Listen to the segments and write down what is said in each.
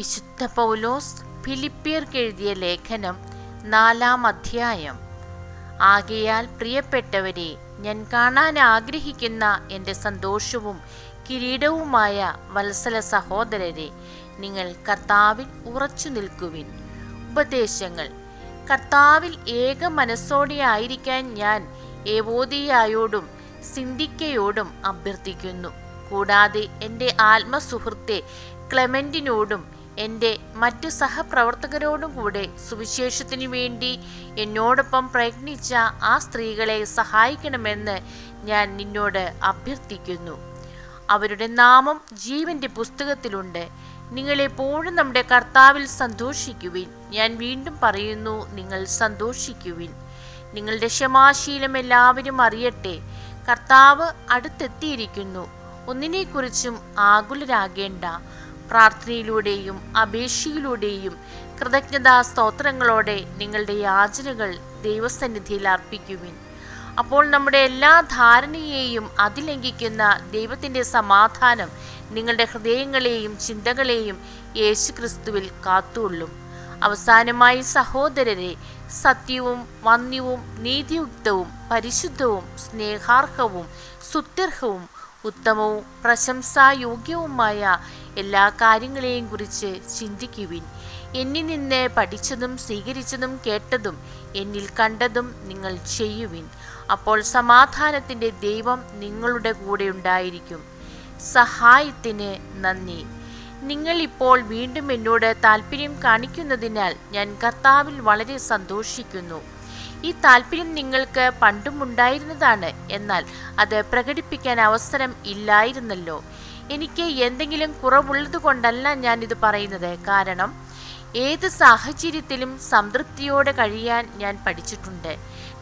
വിശുദ്ധ പൗലോസ് ഫിലിപ്പിയർക്ക് എഴുതിയ ലേഖനം നാലാം അധ്യായം. ആകയാൽ പ്രിയപ്പെട്ടവരെ ഞാൻ കാണാൻ ആഗ്രഹിക്കുന്ന എന്റെ സന്തോഷവും കിരീടവുമായ വത്സല സഹോദരരെ നിങ്ങൾ കർത്താവിൽ ഉറച്ചു നിൽക്കുവിൻ. ഉപദേശങ്ങൾ. കർത്താവിൽ ഏക മനസ്സോടെ ആയിരിക്കാൻ ഞാൻ ഏവോദിയായോടും സിന്ധിക്കയോടും അഭ്യർത്ഥിക്കുന്നു. കൂടാതെ എന്റെ ആത്മസുഹൃത്തെ ക്ലെമന്റിനോടും എന്റെ മറ്റു സഹപ്രവർത്തകരോടും കൂടെ സുവിശേഷത്തിനു വേണ്ടി എന്നോടൊപ്പം പ്രയത്നിച്ച ആ സ്ത്രീകളെ സഹായിക്കണമെന്ന് ഞാൻ നിന്നോട് അഭ്യർത്ഥിക്കുന്നു. അവരുടെ നാമം ജീവന്റെ പുസ്തകത്തിലുണ്ട്. നിങ്ങളെപ്പോഴും നമ്മുടെ കർത്താവിൽ സന്തോഷിക്കുവിൻ. ഞാൻ വീണ്ടും പറയുന്നു നിങ്ങൾ സന്തോഷിക്കുവിൻ. നിങ്ങളുടെ ക്ഷമാശീലം എല്ലാവരും അറിയട്ടെ. കർത്താവ് അടുത്തെത്തിയിരിക്കുന്നു. ഒന്നിനെക്കുറിച്ചും ആകുലരാകേണ്ട. പ്രാർത്ഥനയിലൂടെയും അപേക്ഷയിലൂടെയും കൃതജ്ഞതാ സ്തോത്രങ്ങളോടെ നിങ്ങളുടെ യാചനകൾ ദൈവസന്നിധിയിൽ അർപ്പിക്കുവിൻ. അപ്പോൾ നമ്മുടെ എല്ലാ ധാരണയെയും അതിലംഘിക്കുന്ന ദൈവത്തിന്റെ സമാധാനം നിങ്ങളുടെ ഹൃദയങ്ങളെയും ചിന്തകളെയും യേശു ക്രിസ്തുവിൽ കാത്തുകൊള്ളും. അവസാനമായി സഹോദരരെ സത്യവും വന്യവും നീതിയുക്തവും പരിശുദ്ധവും സ്നേഹാർഹവും സുത്യർഹവും ഉത്തമവും പ്രശംസായോഗ്യവുമായ എല്ലാ കാര്യങ്ങളെയും കുറിച്ച് ചിന്തിക്കുവിൻ. എന്നിൽ നിന്ന് പഠിച്ചതും സ്വീകരിച്ചതും കേട്ടതും എന്നിൽ കണ്ടതും നിങ്ങൾ ചെയ്യുവിൻ. അപ്പോൾ സമാധാനത്തിന്റെ ദൈവം നിങ്ങളുടെ കൂടെ ഉണ്ടായിരിക്കും. സഹായത്തിന് നന്ദി. നിങ്ങൾ ഇപ്പോൾ വീണ്ടും എന്നോട് താല്പര്യം കാണിക്കുന്നതിനാൽ ഞാൻ കർത്താവിൽ വളരെ സന്തോഷിക്കുന്നു. ഈ താല്പര്യം നിങ്ങൾക്ക് പണ്ടും ഉണ്ടായിരുന്നതാണ്. എന്നാൽ അത് പ്രകടിപ്പിക്കാൻ അവസരം ഇല്ലായിരുന്നല്ലോ. എനിക്ക് എന്തെങ്കിലും കുറവുള്ളത് കൊണ്ടല്ല ഞാൻ ഇത് പറയുന്നത്. കാരണം ഏത് സാഹചര്യത്തിലും സംതൃപ്തിയോടെ കഴിയാൻ ഞാൻ പഠിച്ചിട്ടുണ്ട്.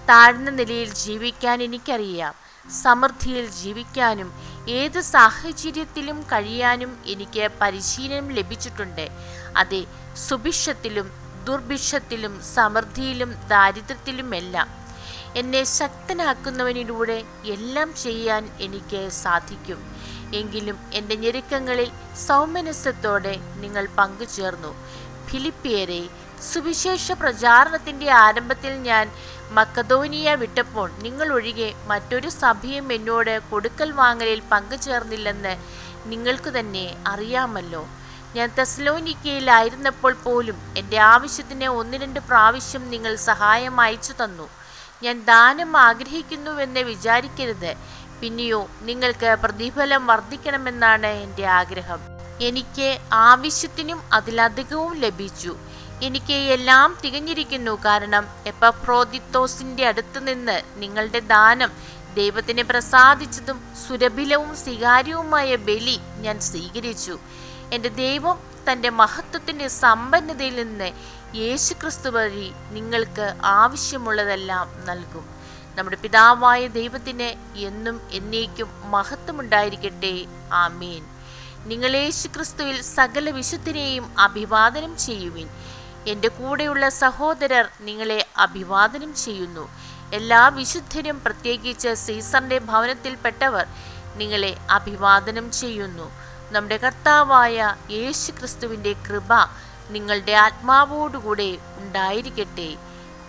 താഴ്ന്ന നിലയിൽ ജീവിക്കാൻ എനിക്കറിയാം. സമൃദ്ധിയിൽ ജീവിക്കാനും ഏത് സാഹചര്യത്തിലും കഴിയാനും എനിക്ക് പരിശീലനം ലഭിച്ചിട്ടുണ്ട്. അതെ സുഭിക്ഷത്തിലും ദുർഭിക്ഷത്തിലും സമൃദ്ധിയിലും ദാരിദ്ര്യത്തിലുമെല്ലാം എന്നെ ശക്തനാക്കുന്നവനിലൂടെ എല്ലാം ചെയ്യാൻ എനിക്ക് സാധിക്കും. എങ്കിലും എന്റെ ഞെരുക്കങ്ങളിൽ സൗമനസ്യത്തോടെ നിങ്ങൾ പങ്കുചേർന്നു. ഫിലിപ്പിയരെ സുവിശേഷ പ്രചാരണത്തിന്റെ ആരംഭത്തിൽ ഞാൻ മക്കതോനിയ വിട്ടപ്പോൾ നിങ്ങൾ ഒഴികെ മറ്റൊരു സഭയും എന്നോട് കൊടുക്കൽ വാങ്ങലിൽ പങ്കുചേർന്നില്ലെന്ന് നിങ്ങൾക്ക് തന്നെ അറിയാമല്ലോ. ഞാൻ തെസ്ലോനിക്കയിലായിരുന്നപ്പോൾ പോലും എന്റെ ആവശ്യത്തിന് ഒന്ന് രണ്ട് പ്രാവശ്യം നിങ്ങൾ സഹായം അയച്ചു തന്നു. ഞാൻ ദാനം ആഗ്രഹിക്കുന്നുവെന്ന് വിചാരിക്കരുത്. പിന്നെയോ നിങ്ങൾക്ക് പ്രതിഫലം വർദ്ധിക്കണമെന്നാണ് എന്റെ ആഗ്രഹം. എനിക്ക് ആവശ്യത്തിനും അതിലധികവും ലഭിച്ചു. എനിക്ക് എല്ലാം തികഞ്ഞിരിക്കുന്നു. കാരണം എപ്പഫ്രോദിത്തോസിന്റെ അടുത്ത് നിന്ന് നിങ്ങളുടെ ദാനം ദൈവത്തിന് പ്രസാദിച്ചതും സുരഭിലവും സ്വീകാര്യവുമായ ബലി ഞാൻ സ്വീകരിച്ചു. എന്റെ ദൈവം തന്റെ മഹത്വത്തിന്റെ സമ്പന്നതയിൽ നിന്ന് യേശുക്രിസ്തു വഴി നിങ്ങൾക്ക് ആവശ്യമുള്ളതെല്ലാം നൽകും. നമ്മുടെ പിതാവായ ദൈവത്തിന് എന്നും എന്നേക്കും മഹത്വമുണ്ടായിരിക്കട്ടെ. ആമീൻ. നിങ്ങൾ യേശുക്രിസ്തുവിൽ സകല വിശുദ്ധരെയും അഭിവാദനം ചെയ്യുവിൻ. എന്റെ കൂടെയുള്ള സഹോദരർ നിങ്ങളെ അഭിവാദനം ചെയ്യുന്നു. എല്ലാ വിശുദ്ധരും പ്രത്യേകിച്ച് സീസറിന്റെ ഭവനത്തിൽപ്പെട്ടവർ നിങ്ങളെ അഭിവാദനം ചെയ്യുന്നു. നമ്മുടെ കർത്താവായ യേശു ക്രിസ്തുവിന്റെ കൃപ നിങ്ങളുടെ ആത്മാവോടുകൂടെ ഉണ്ടായിരിക്കട്ടെ.